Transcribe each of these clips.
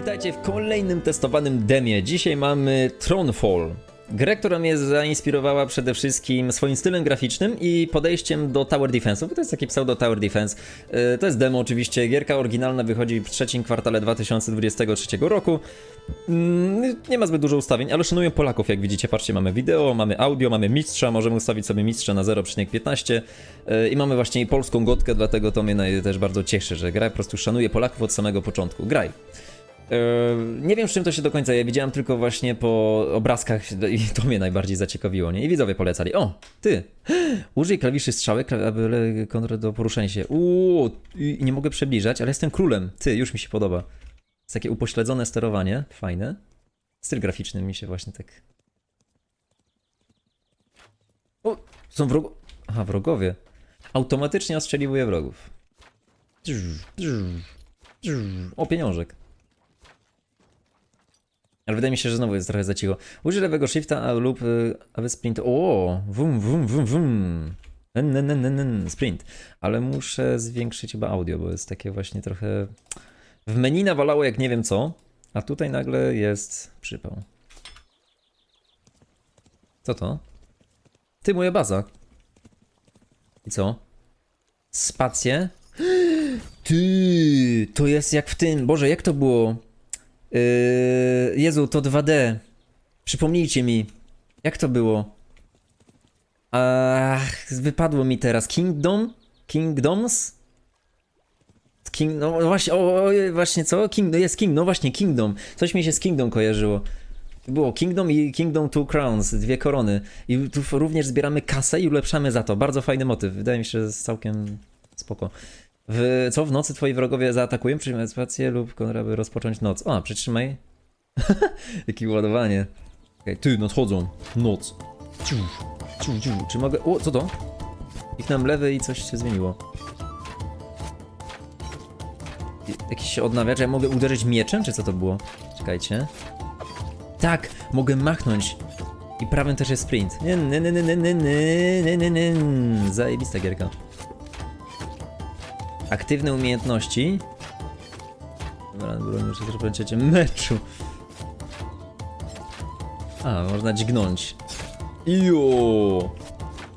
witajcie w kolejnym testowanym demie. Dzisiaj mamy Tronfall. Grę, która mnie zainspirowała przede wszystkim swoim stylem graficznym i podejściem do Tower Defense'u, bo to jest taki pseudo Tower Defense. Yy, To jest demo oczywiście, gierka oryginalna wychodzi w trzecim kwartale 2023 roku. Mm, Nie ma zbyt dużo ustawień, ale szanuję Polaków, jak widzicie. Patrzcie, mamy wideo, mamy audio, mamy mistrza, możemy ustawić sobie mistrza na 0,15 yy, i mamy właśnie polską gotkę, dlatego to mnie też bardzo cieszy, że gra po prostu szanuje Polaków od samego początku. Graj. Yy, Nie wiem, z czym to się do końca je. Widziałem tylko właśnie po obrazkach i to mnie najbardziej zaciekawiło, nie? I widzowie polecali. O, ty! Użyj klawiszy strzałek, aby kontrol do poruszania się. Uuu, nie mogę przybliżać, ale jestem królem. Ty, już mi się podoba. Jest takie upośledzone sterowanie, fajne. Styl graficzny mi się właśnie tak... O, są wrogo... Aha, wrogowie. Automatycznie ostrzeliwuje wrogów. O, pieniążek. Ale wydaje mi się, że znowu jest trochę za cicho. Użyj lewego shifta lub y, aby sprint. O, wum, wum, wum, wum. Sprint. Ale muszę zwiększyć chyba audio, bo jest takie właśnie trochę. W menu nawalało jak nie wiem co, a tutaj nagle jest przypał. Co to? Ty, moja baza. I co? Spacje? Ty, to jest jak w tym. Boże, jak to było? Yy, Jezu, to 2D. Przypomnijcie mi. Jak to było? Ach, wypadło mi teraz. Kingdom? Kingdoms? King, no właśnie, o, o, właśnie co? King, jest King, no właśnie, Kingdom. Coś mi się z Kingdom kojarzyło. Było Kingdom i Kingdom Two Crowns, dwie korony. I tu również zbieramy kasę i ulepszamy za to. Bardzo fajny motyw. Wydaje mi się, że jest całkiem spoko. W, co w nocy twoi wrogowie zaatakują, przyjmij spację lub kontra, aby rozpocząć noc. O, przytrzymaj. Jakie ładowanie. Okay, ty, nadchodzą. Noc. Ciu, ciu, ciu. Czy mogę... O, co to? Kliknąłem lewy i coś się zmieniło. Jakiś się odnawia, czy ja mogę uderzyć mieczem, czy co to było? Czekajcie. Tak, mogę machnąć. I prawym też jest sprint. Nie, nie, Aktywne umiejętności. Dobra, broń muszę rozpoczęcie meczu. A, można dźgnąć. Jo.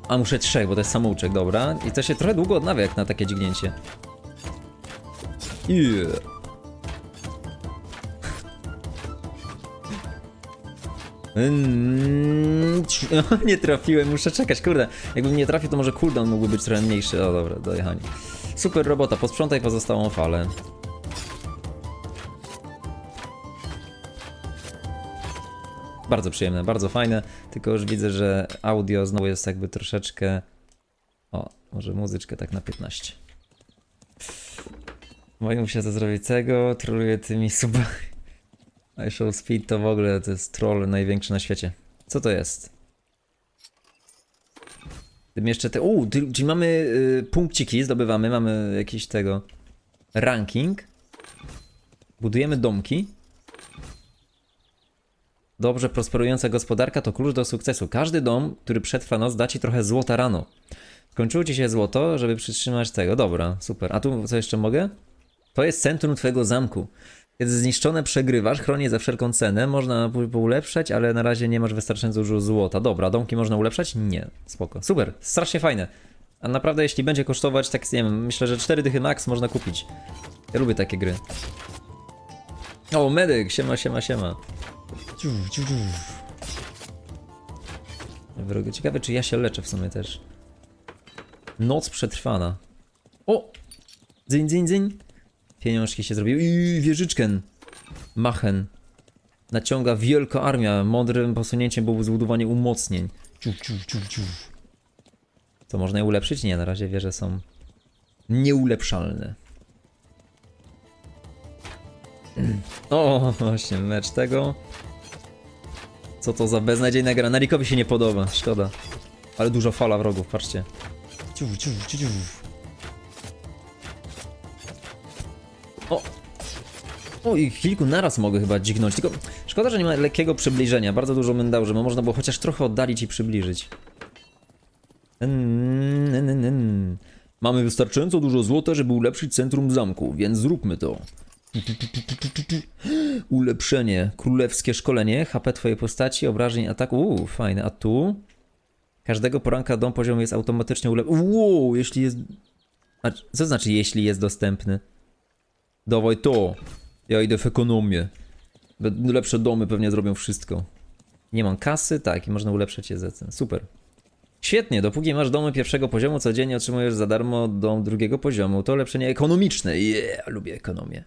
A muszę trzech, bo to jest samouczek, dobra. I to się trochę długo odnawia jak na takie dźgnięcie. Yeah. Mm, Nie trafiłem, muszę czekać, kurde. Jakbym nie trafił, to może cooldown mógłby być trochę mniejszy. O dobra, dojechanie. Super robota, posprzątaj pozostałą falę. Bardzo przyjemne, bardzo fajne, tylko już widzę, że audio znowu jest jakby troszeczkę... O, może muzyczkę tak na 15. Moje muszę to zrobić tego, troluję tymi subami. I show speed to w ogóle to jest troll największy na świecie. Co to jest? Tym jeszcze te. Uuu, czyli mamy y, punkciki, zdobywamy, mamy jakiś tego. Ranking. Budujemy domki. Dobrze prosperująca gospodarka to klucz do sukcesu. Każdy dom, który przetrwa noc, da ci trochę złota rano. Skończyło ci się złoto, żeby przytrzymać tego. Dobra, super. A tu co jeszcze mogę? To jest centrum twojego zamku. Kiedy zniszczone przegrywasz, chroni je za wszelką cenę, można poulepszać, ale na razie nie masz wystarczająco dużo złota. Dobra, domki można ulepszać? Nie, spoko. Super, strasznie fajne. A naprawdę jeśli będzie kosztować, tak nie wiem, myślę, że 4 dychy max można kupić. Ja lubię takie gry. O, medyk, siema, siema, siema. Wrogo, ciekawe czy ja się leczę w sumie też. Noc przetrwana. O! Dzyń, dzyń, dzyń. Pieniążki się zrobiły. I wieżyczken. Machen. Naciąga wielka armia. Mądrym posunięciem byłoby zbudowanie umocnień. Ciu, ciu, ciu, ciu. To można je ulepszyć? Nie, na razie wieże są nieulepszalne. O, właśnie, mecz tego. Co to za beznadziejna gra? Narikowi się nie podoba, szkoda. Ale dużo fala wrogów, patrzcie. Ciu, ciu, ciu, O, i kilku naraz mogę chyba dźgnąć, tylko szkoda, że nie ma lekkiego przybliżenia. Bardzo dużo bym dał, żeby można było chociaż trochę oddalić i przybliżyć. Mamy wystarczająco dużo złota, żeby ulepszyć centrum zamku, więc zróbmy to. Ulepszenie. Królewskie szkolenie. HP twojej postaci, obrażeń, ataku. Uuu, fajne. A tu? Każdego poranka dom poziomu jest automatycznie ulepszony. Uuu, jeśli jest... A co znaczy jeśli jest dostępny? Dawaj to. Ja idę w ekonomię. Lepsze domy pewnie zrobią wszystko. Nie mam kasy? Tak, i można ulepszać je za. Super. Świetnie, dopóki masz domy pierwszego poziomu, codziennie otrzymujesz za darmo dom drugiego poziomu. To ulepszenie ekonomiczne. Yeah, lubię ekonomię.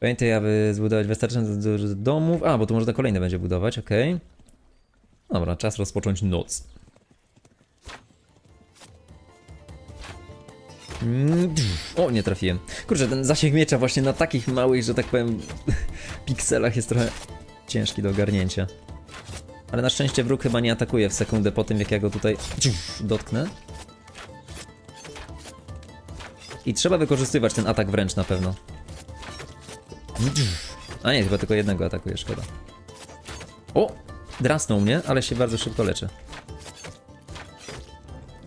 Pamiętaj, aby zbudować wystarczająco dużo domów. A, bo tu można kolejne będzie budować, okej. Dobra, czas rozpocząć noc. O, nie trafiłem. Kurczę, ten zasięg miecza właśnie na takich małych, że tak powiem, pikselach jest trochę ciężki do ogarnięcia. Ale na szczęście wróg chyba nie atakuje w sekundę po tym, jak ja go tutaj dotknę. I trzeba wykorzystywać ten atak wręcz na pewno. A nie, chyba tylko jednego atakuje, szkoda. O! Drasnął mnie, ale się bardzo szybko leczę.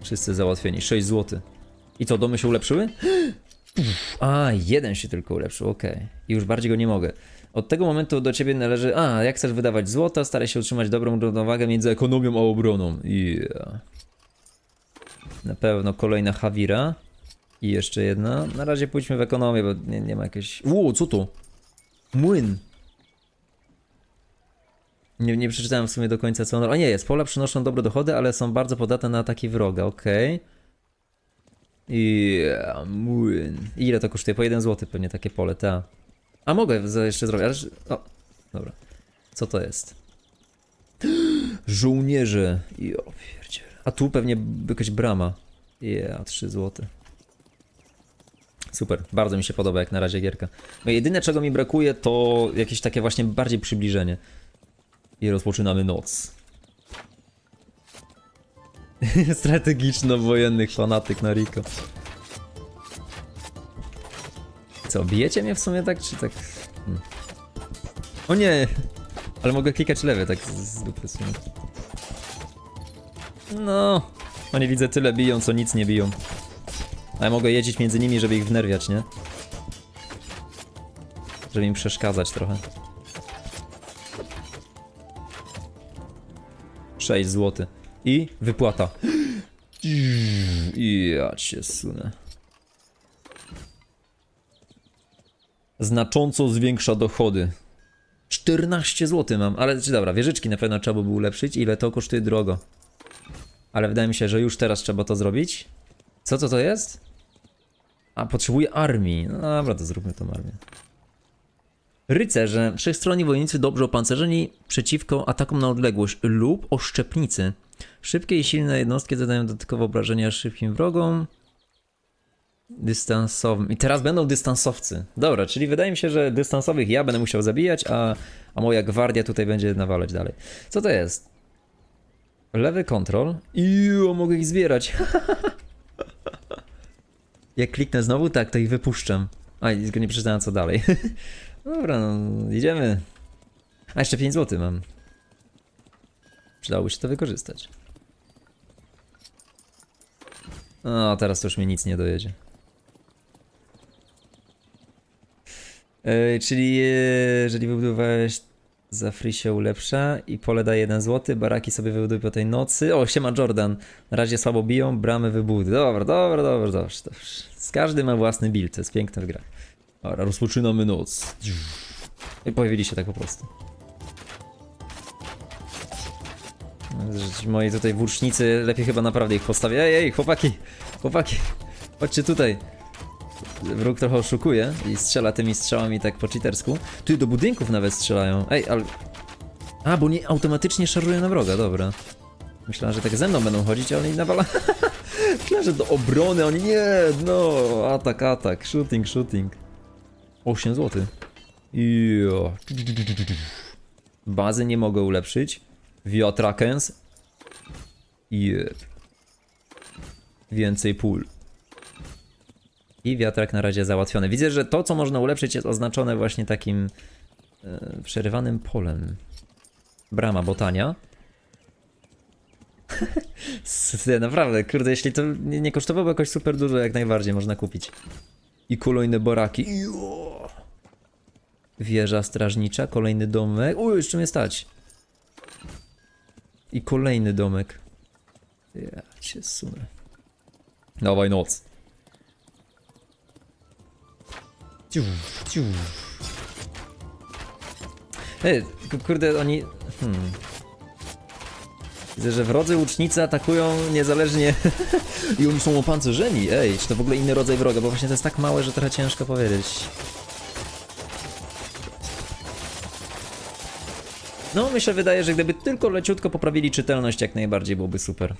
Wszyscy załatwieni. 6 zł. I co, domy się ulepszyły? A, jeden się tylko ulepszył, okej. I już bardziej go nie mogę. Od tego momentu do ciebie należy. A, jak chcesz wydawać złoto, staraj się utrzymać dobrą równowagę między ekonomią a obroną. Yeah. Na pewno kolejna Havira. I jeszcze jedna. Na razie pójdźmy w ekonomię, bo nie, nie ma jakiejś. Ło, co to? Młyn. Nie, nie przeczytałem w sumie do końca co on. A nie, jest. Pola przynoszą dobre dochody, ale są bardzo podatne na ataki wroga, okej. Yeah, młyn. I ile to kosztuje? Po 1 zł pewnie takie pole, ta. A mogę jeszcze zrobić, że- O, dobra. Co to jest? Żołnierze. Jo, pierdziele. A tu pewnie b- jakaś brama. Yeah, 3 zł. Super, bardzo mi się podoba jak na razie gierka. No jedyne czego mi brakuje to jakieś takie właśnie bardziej przybliżenie. I rozpoczynamy noc. Strategiczno-wojennych fanatyk na Rico. Co, bijecie mnie w sumie tak, czy tak? Hmm. O nie! Ale mogę klikać lewy, tak z dupy sumie. No, oni widzę tyle biją, co nic nie biją. A ja mogę jeździć między nimi, żeby ich wnerwiać, nie? Żeby im przeszkadzać trochę. 6 zł. I wypłata. I ja cię sunę. Znacząco zwiększa dochody. 14 zł mam, ale czy dobra, wieżyczki na pewno trzeba by ulepszyć. Ile to kosztuje drogo? Ale wydaje mi się, że już teraz trzeba to zrobić. Co to to jest? A, potrzebuję armii. No dobra, to zróbmy tą armię. Rycerze, wszechstronni wojownicy dobrze opancerzeni przeciwko atakom na odległość lub oszczepnicy. Szybkie i silne jednostki zadają dodatkowe obrażenia szybkim wrogom. Dystansowym. I teraz będą dystansowcy. Dobra, czyli wydaje mi się, że dystansowych ja będę musiał zabijać, a, a moja gwardia tutaj będzie nawalać dalej. Co to jest? Lewy kontrol. I mogę ich zbierać. Jak kliknę znowu, tak, to ich wypuszczam. A, nie przeczytałem co dalej. Dobra, no, idziemy. A, jeszcze 5 zł mam. Przydałoby się to wykorzystać. No, teraz to już mnie nic nie dojedzie. Yy, czyli e, jeżeli wybudowałeś za free się ulepsza i pole daje 1 zł, baraki sobie wybuduj po tej nocy. O, siema Jordan. Na razie słabo biją, bramy wybuduj. Dobra, dobra, dobra, dobra. dobrze. Z każdy ma własny build, to jest piękne w grach. Dobra, rozpoczynamy noc. I pojawili się tak po prostu. Moi tutaj włócznicy, lepiej chyba naprawdę ich postawię. Ej, ej, chłopaki, chłopaki, chodźcie tutaj. Wróg trochę oszukuje i strzela tymi strzałami tak po cheatersku. Ty, do budynków nawet strzelają. Ej, ale... A, bo nie automatycznie szarują na wroga, dobra. Myślałem, że tak ze mną będą chodzić, a oni nawala... Myślałem, że do obrony, oni nie, no, atak, atak, shooting, shooting. 8 zł. Bazy nie mogę ulepszyć. Wiatrakens. Jep. Więcej pól. I wiatrak na razie załatwiony. Widzę, że to, co można ulepszyć, jest oznaczone właśnie takim e, przerywanym polem. Brama botania. Naprawdę, kurde, jeśli to nie, nie kosztowało jakoś super dużo, jak najbardziej można kupić. I kolejne baraki. Wieża strażnicza, kolejny domek. Uj, jeszcze mnie stać. I kolejny domek. Ja cię sunę. Dawaj noc. Ciu, ciu. Ej, kurde, oni... Hmm. Widzę, że wrodzy łucznicy atakują niezależnie... I oni są opancerzeni. Ej, czy to w ogóle inny rodzaj wroga? Bo właśnie to jest tak małe, że trochę ciężko powiedzieć. No, mi się wydaje, że gdyby tylko leciutko poprawili czytelność, jak najbardziej byłoby super.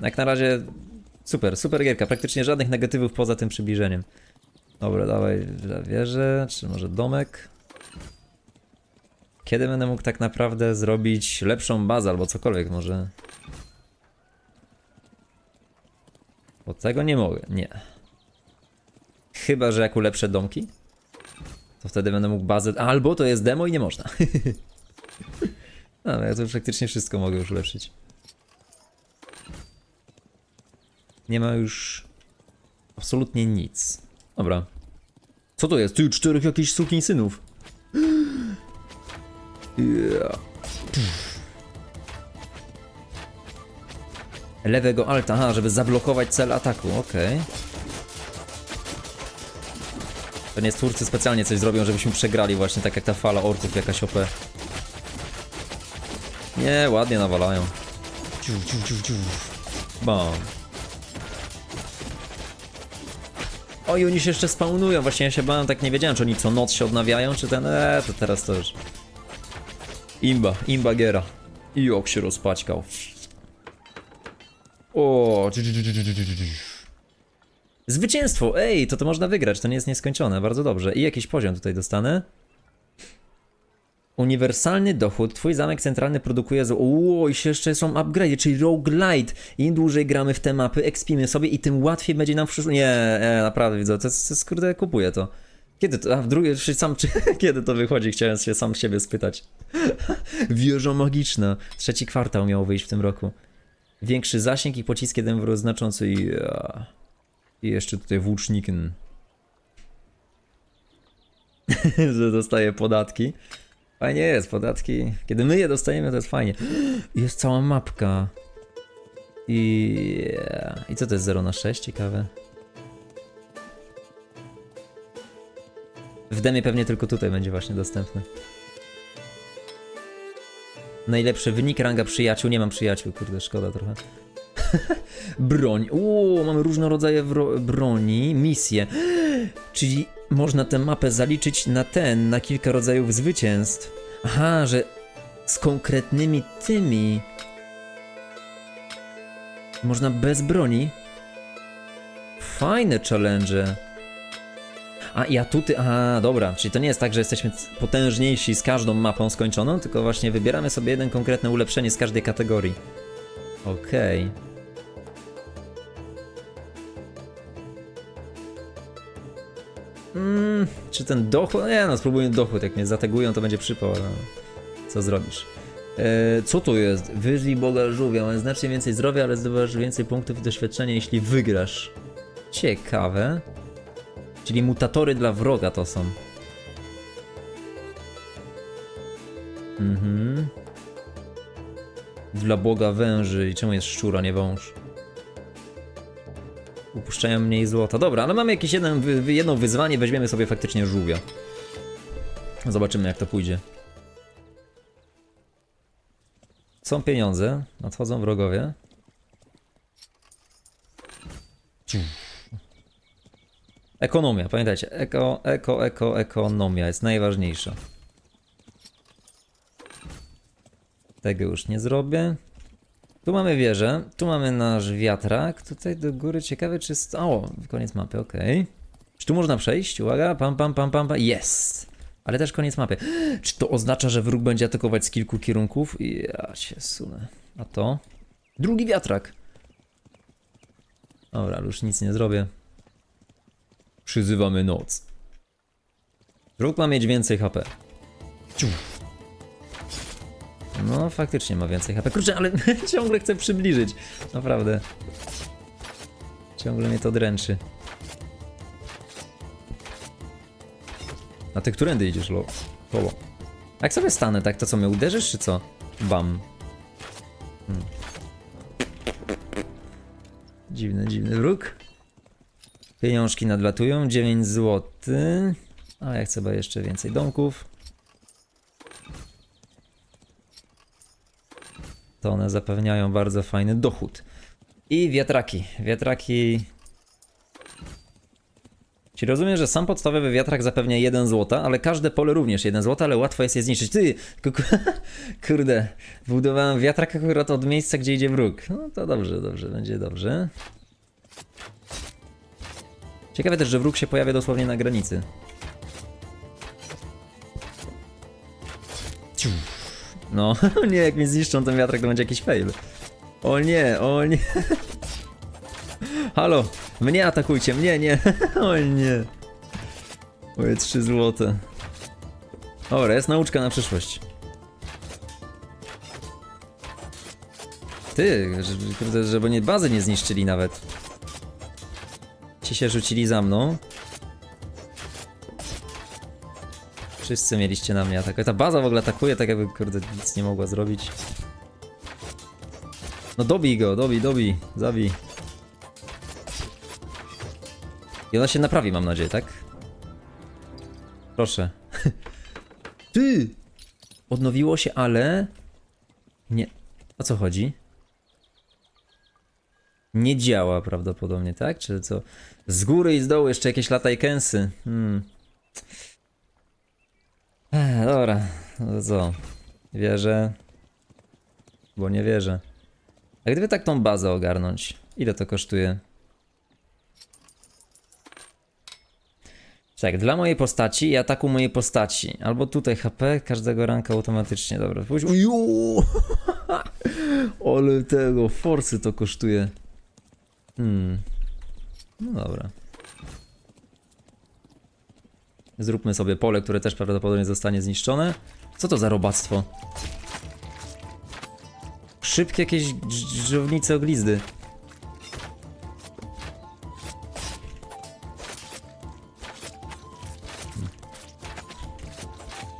Jak na razie super, super gierka. Praktycznie żadnych negatywów poza tym przybliżeniem. Dobra, dawaj wieżę, czy może domek. Kiedy będę mógł tak naprawdę zrobić lepszą bazę albo cokolwiek może? Bo tego nie mogę, nie. Chyba, że jak ulepszę domki, to wtedy będę mógł bazę... Albo to jest demo i nie można. No, ja to praktycznie wszystko mogę już ulepszyć. Nie ma już absolutnie nic. Dobra. Co to jest? Ty, czterech jakichś synów. Lewego alta, aha, żeby zablokować cel ataku, okej. To nie twórcy specjalnie coś zrobią, żebyśmy przegrali właśnie tak jak ta fala orków jakaś OP. Nie, ładnie nawalają. Ciu. Bam. Oj, oni się jeszcze spawnują, właśnie ja się bałem, tak nie wiedziałem, czy oni co noc się odnawiają, czy ten, eee, to teraz to już... Imba, imba giera. I ok się rozpaćkał. O. Zwycięstwo! Ej, to to można wygrać, to nie jest nieskończone, bardzo dobrze. I jakiś poziom tutaj dostanę. Uniwersalny dochód. Twój zamek centralny produkuje z... Ło, i jeszcze są upgrade, czyli roguelite. Im dłużej gramy w te mapy, expimy sobie i tym łatwiej będzie nam w przyszłości... Nie, nie, naprawdę widzę, to jest, to jest kurde, kupuję to. Kiedy to? A w drugie, czy sam, czy, kiedy to wychodzi? Chciałem się sam siebie spytać. Wieża magiczna. Trzeci kwartał miał wyjść w tym roku. Większy zasięg i pocisk jeden znaczący i... I jeszcze tutaj włóczniken. Że dostaje podatki. Fajnie jest, podatki. Kiedy my je dostajemy, to jest fajnie. Jest cała mapka. I... I co to jest 0 na 6? Ciekawe. W demie pewnie tylko tutaj będzie właśnie dostępny. Najlepszy wynik, ranga przyjaciół. Nie mam przyjaciół, kurde, szkoda trochę. Broń. Uuu, mamy różne rodzaje broni. Misje. Czyli można tę mapę zaliczyć na ten, na kilka rodzajów zwycięstw. Aha, że z konkretnymi tymi. Można bez broni. Fajne challenge. A ja tutaj. A, dobra, czyli to nie jest tak, że jesteśmy potężniejsi z każdą mapą skończoną, tylko właśnie wybieramy sobie jeden konkretne ulepszenie z każdej kategorii. Okej. Mm, czy ten dochód? Nie no, spróbuję dochód. Jak mnie zategują, to będzie przypał. ale Co zrobisz? E, co to jest? Wyżli Boga żółwia. Masz znacznie więcej zdrowia, ale zdobywasz więcej punktów i doświadczenia, jeśli wygrasz. Ciekawe. Czyli mutatory dla wroga to są. Mhm. Dla Boga węży. I czemu jest szczura, nie wąż? Upuszczają mniej złota. Dobra, ale mamy jakieś jedno wyzwanie, weźmiemy sobie faktycznie żółwia. Zobaczymy jak to pójdzie. Są pieniądze, nadchodzą wrogowie. Ekonomia, pamiętajcie, eko, eko, eko, ekonomia jest najważniejsza. Tego już nie zrobię. Tu mamy wieżę, tu mamy nasz wiatrak, tutaj do góry ciekawe czy... O, koniec mapy, okej. Czy tu można przejść? Uwaga, pam, pam, pam, pam, pam, jest! Ale też koniec mapy. Czy to oznacza, że wróg będzie atakować z kilku kierunków? Ja się sunę. A to? Drugi wiatrak! Dobra, już nic nie zrobię. Przyzywamy noc. Wróg ma mieć więcej HP. No, faktycznie ma więcej HP. Kurczę, ale ciągle chcę przybliżyć. Naprawdę. Ciągle mnie to dręczy. A ty którędy idziesz, lo? Koło. Jak sobie stanę, tak to co mnie uderzysz, czy co? Bam. Hmm. Dziwny, dziwny wróg. Pieniążki nadlatują, 9 zł. A ja chcę jeszcze więcej domków. To one zapewniają bardzo fajny dochód. I wiatraki. Wiatraki. Czyli rozumiem, że sam podstawowy wiatrak zapewnia 1 zł, ale każde pole również 1 zł, ale łatwo jest je zniszczyć. Ty, ku- ku- kurde, budowałem wiatrak akurat od miejsca, gdzie idzie wróg. No to dobrze, dobrze, będzie dobrze. Ciekawe też, że wróg się pojawia dosłownie na granicy. No, nie, jak mi zniszczą ten wiatrak, to będzie jakiś fail. O nie, o nie. Halo, mnie atakujcie, mnie, nie. O nie. Moje 3 złote. Dobra, jest nauczka na przyszłość. Ty, żeby, żeby nie bazy nie zniszczyli nawet. Ci się rzucili za mną. Wszyscy mieliście na mnie atakować. Ta baza w ogóle atakuje, tak jakby kurde nic nie mogła zrobić. No dobij go, dobij, dobij, zabij. I ona się naprawi, mam nadzieję, tak? Proszę. Ty! Odnowiło się, ale... Nie. O co chodzi? Nie działa prawdopodobnie, tak? Czy co? Z góry i z dołu jeszcze jakieś lata i kęsy. Hmm. Ech, dobra, no co? Wierzę. Bo nie wierzę. A gdyby tak tą bazę ogarnąć, ile to kosztuje? Tak, dla mojej postaci i ataku mojej postaci. Albo tutaj HP każdego ranka automatycznie. Dobra, pójdź. Uju! Tego, forsy to kosztuje. Hmm. No dobra. Zróbmy sobie pole, które też prawdopodobnie zostanie zniszczone. Co to za robactwo? Szybkie jakieś drz- drzewnice oglizdy.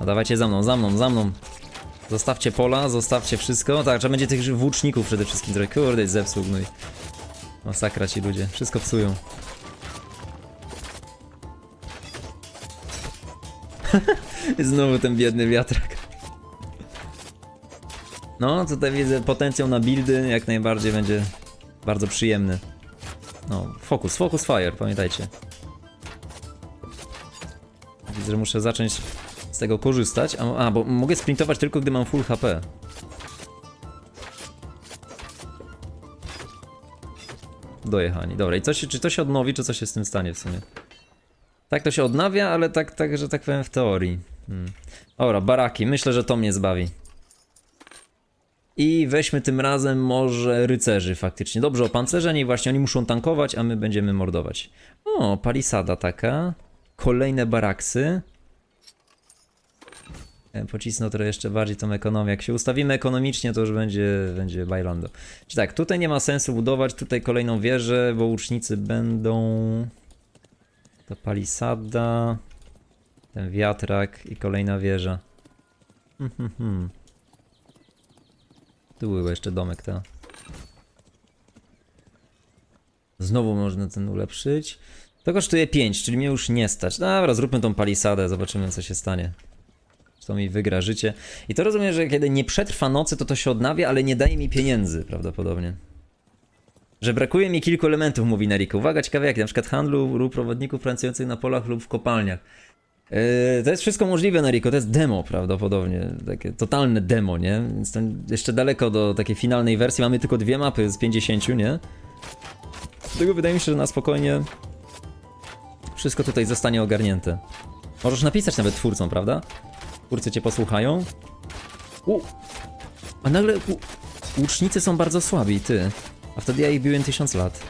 No dawajcie za mną, za mną, za mną. Zostawcie pola, zostawcie wszystko. Tak, trzeba będzie tych włóczników przede wszystkim zrobić. Kurde, zepsuł. Masakra ci ludzie, wszystko psują. Znowu ten biedny wiatrak. No, tutaj widzę potencjał na buildy, jak najbardziej będzie bardzo przyjemny. No, focus, focus fire, pamiętajcie. Widzę, że muszę zacząć z tego korzystać. A, a, bo mogę sprintować tylko gdy mam full HP. Dojechani. Dobra, i co się, czy to się odnowi, czy co się z tym stanie w sumie? Tak to się odnawia, ale tak, tak że tak powiem w teorii. Hmm. Dobra, baraki. Myślę, że to mnie zbawi. I weźmy tym razem może rycerzy faktycznie. Dobrze opancerzeni, właśnie oni muszą tankować, a my będziemy mordować. O, palisada taka. Kolejne baraksy. Ja Pocisnął trochę jeszcze bardziej tą ekonomię. Jak się ustawimy ekonomicznie, to już będzie, będzie bajlando. Czy tak, tutaj nie ma sensu budować, tutaj kolejną wieżę, bo łucznicy będą... To palisada, ten wiatrak i kolejna wieża. Hmm, hmm, hmm. Tu był jeszcze domek, ta. Znowu można ten ulepszyć. To kosztuje 5, czyli mnie już nie stać. Dobra, zróbmy tą palisadę, zobaczymy co się stanie. To mi wygra życie. I to rozumiem, że kiedy nie przetrwa nocy, to to się odnawia, ale nie daje mi pieniędzy prawdopodobnie. Że brakuje mi kilku elementów, mówi Neriko. Uwaga, ciekawe jakie, na przykład handlu lub prowodników pracujących na polach lub w kopalniach. Yy, to jest wszystko możliwe, Neriko, to jest demo prawdopodobnie, takie totalne demo, nie? Więc jeszcze daleko do takiej finalnej wersji, mamy tylko dwie mapy z 50, nie? Dlatego wydaje mi się, że na spokojnie wszystko tutaj zostanie ogarnięte. Możesz napisać nawet twórcom, prawda? Twórcy cię posłuchają. U. A nagle u... łucznicy są bardzo słabi, ty. A wtedy ja ich biłem tysiąc lat.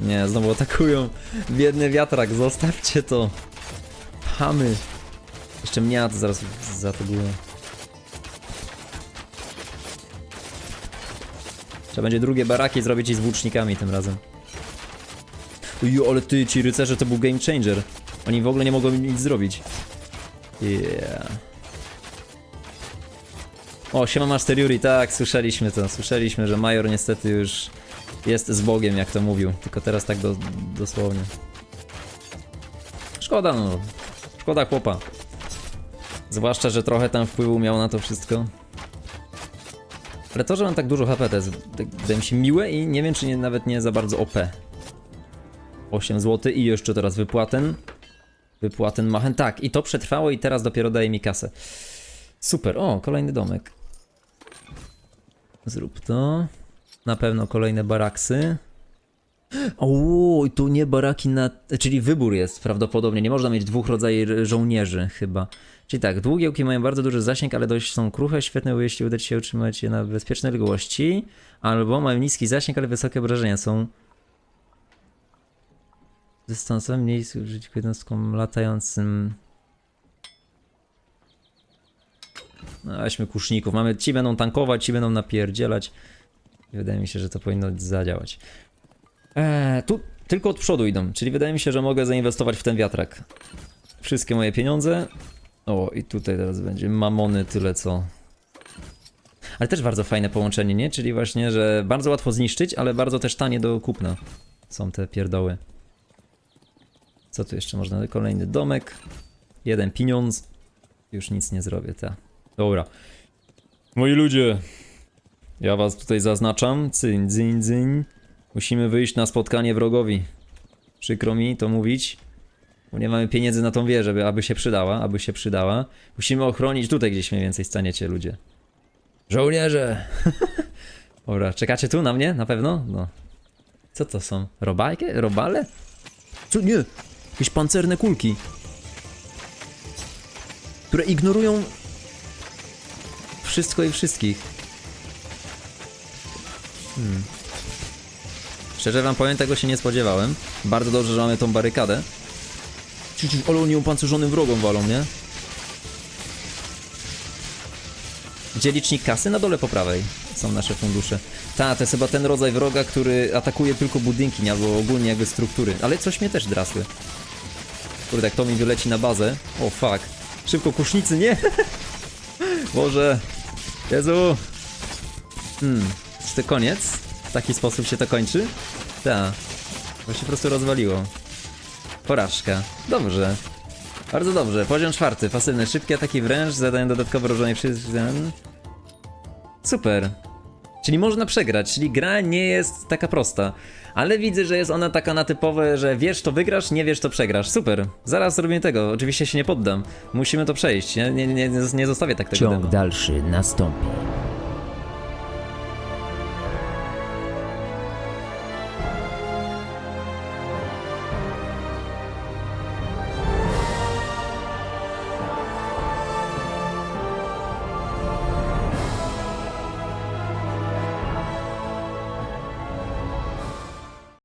Nie, znowu atakują. Biedny wiatrak, zostawcie to. Chamy. Jeszcze mnie zaraz zaatakują. Trzeba będzie drugie baraki zrobić i z włócznikami tym razem. Uju, ale ty, ci rycerze to był game changer. Oni w ogóle nie mogą nic zrobić. Yeah. O, siema Master Yuri, tak, słyszeliśmy to. Słyszeliśmy, że Major niestety już jest z Bogiem, jak to mówił. Tylko teraz tak do, dosłownie. Szkoda, no. Szkoda chłopa. Zwłaszcza, że trochę tam wpływu miał na to wszystko. Ale to, że mam tak dużo HP, to jest, tak, wydaje mi się, miłe i nie wiem, czy nie, nawet nie za bardzo OP. 8 zł i jeszcze teraz wypłaten. Wypłaten machen. Tak, i to przetrwało i teraz dopiero daje mi kasę. Super. O, kolejny domek. Zrób to. Na pewno kolejne baraksy. O, i tu nie baraki na. Czyli wybór jest prawdopodobnie. Nie można mieć dwóch rodzajów żołnierzy, chyba. Czyli tak, długiełki mają bardzo duży zasięg, ale dość są kruche, świetne, bo jeśli uda ci się utrzymać je na bezpiecznej odległości. Albo mają niski zasięg, ale wysokie obrażenia są. Dystansem mniej służyć jednostkom latającym. No, weźmy kuszników. Mamy, ci będą tankować, ci będą napierdzielać. Wydaje mi się, że to powinno zadziałać. Eee, tu tylko od przodu idą, czyli wydaje mi się, że mogę zainwestować w ten wiatrak. Wszystkie moje pieniądze. O, i tutaj teraz będzie mamony tyle co. Ale też bardzo fajne połączenie, nie? Czyli właśnie, że bardzo łatwo zniszczyć, ale bardzo też tanie do kupna. Są te pierdoły. Co tu jeszcze można? Kolejny domek. Jeden pieniądz. Już nic nie zrobię, ta. Dobra. Moi ludzie. Ja was tutaj zaznaczam. Cyń, cyń, cyń. Musimy wyjść na spotkanie wrogowi. Przykro mi to mówić. Bo nie mamy pieniędzy na tą wieżę, by- aby się przydała, aby się przydała. Musimy ochronić tutaj gdzieś mniej więcej staniecie ludzie. Żołnierze! Dobra, czekacie tu na mnie? Na pewno? No. Co to są? Robajkę? Robale? Co? Nie! Jakieś pancerne kulki. Które ignorują wszystko i wszystkich. Hmm. Szczerze wam powiem, tego się nie spodziewałem. Bardzo dobrze, że mamy tą barykadę. Ciu, Ale oni opancerzonym wrogom walą, nie? Gdzie licznik kasy? Na dole po prawej są nasze fundusze. Ta, to jest chyba ten rodzaj wroga, który atakuje tylko budynki, nie? albo ogólnie jakby struktury. Ale coś mnie też drasły. Kurde, jak to mi wyleci na bazę. O, fuck. Szybko, kusznicy, nie? Boże. Jezu. Hmm. Czy to koniec? W taki sposób się to kończy? Tak. To się po prostu rozwaliło. Porażka. Dobrze. Bardzo dobrze. Poziom czwarty. Pasywne. Szybkie ataki wręcz. Zadają dodatkowe wrażenie przy... Super. Czyli można przegrać, czyli gra nie jest taka prosta. Ale widzę, że jest ona taka na typowe, że wiesz to wygrasz, nie wiesz to przegrasz. Super. Zaraz zrobimy tego. Oczywiście się nie poddam. Musimy to przejść. Nie, nie, nie, nie zostawię tak tego Ciąg demo. dalszy nastąpi.